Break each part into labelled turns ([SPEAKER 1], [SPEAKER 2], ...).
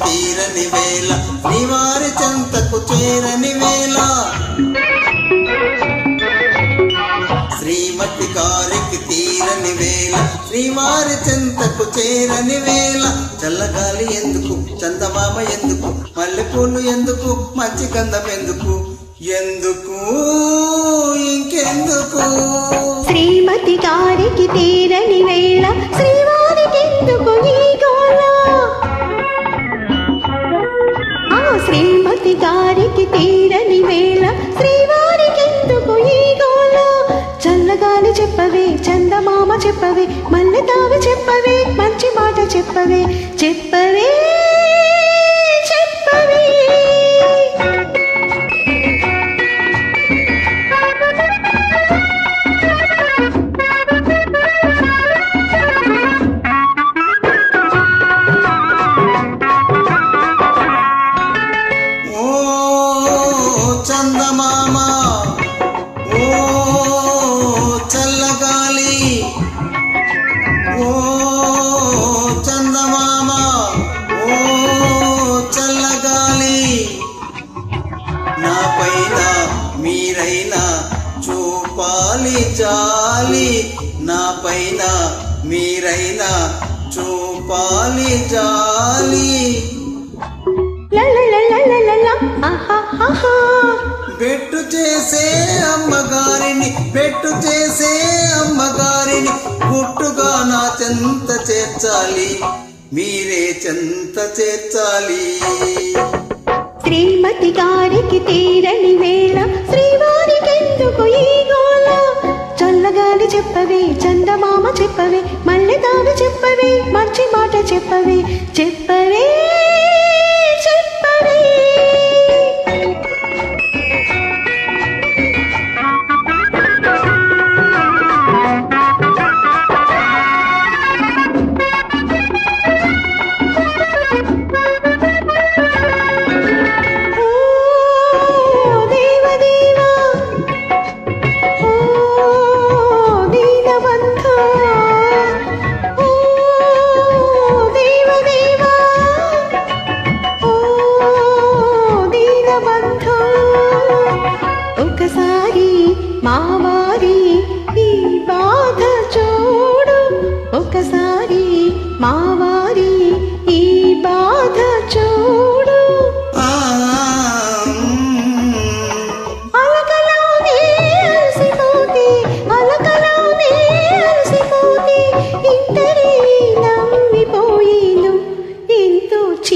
[SPEAKER 1] తీరని వేళ నివారి చెంతకు చేరని వేళ శ్రీమతి కారికి తీరని వేళ శ్రీవారి చెంతకు చేరని వేళ చల్లగాలి ఎందుకు చందమామ ఎందుకు మల్లెపూలు ఎందుకు మంచి గంధం ఎందుకు ఎందుకు ఇంకెందుకు?
[SPEAKER 2] శ్రీమతి గారికి తీరని గారికి తీరని వేళ శ్రీవారికెందుకు ఈ గోళ? చల్లగాలి చెప్పవే చందమామ చెప్పవే మల్లె తావి చెప్పవే మంచి మాట చెప్పవే చెప్పవే
[SPEAKER 1] జాలి నా పైన మీరైనా చూపాలి జాలి
[SPEAKER 2] ఆహాహాహా.
[SPEAKER 1] బెట్టు చేసే అమ్మగారిని బెట్టు చేసే అమ్మగారిని గుట్టుగా నా చెంత చేర్చాలి మీరే చెంత చేర్చాలి.
[SPEAKER 2] శ్రీమతి గారికి తీరని చెప్పవే మళ్ళీ తాను చెప్పవే మంచి మాట చెప్పవే చెప్పవే.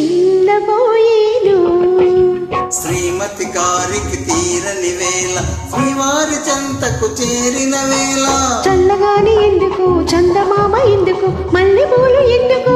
[SPEAKER 2] ఎంతో చిన్నపోయేను
[SPEAKER 1] శ్రీమతి గారికి తీరని వేళ శ్రీవారి చెంతకు చేరిన వేళ.
[SPEAKER 2] చల్లగాని ఎందుకు? చందమామ ఎందుకు? గంధం ఎందుకు ఎందుకు?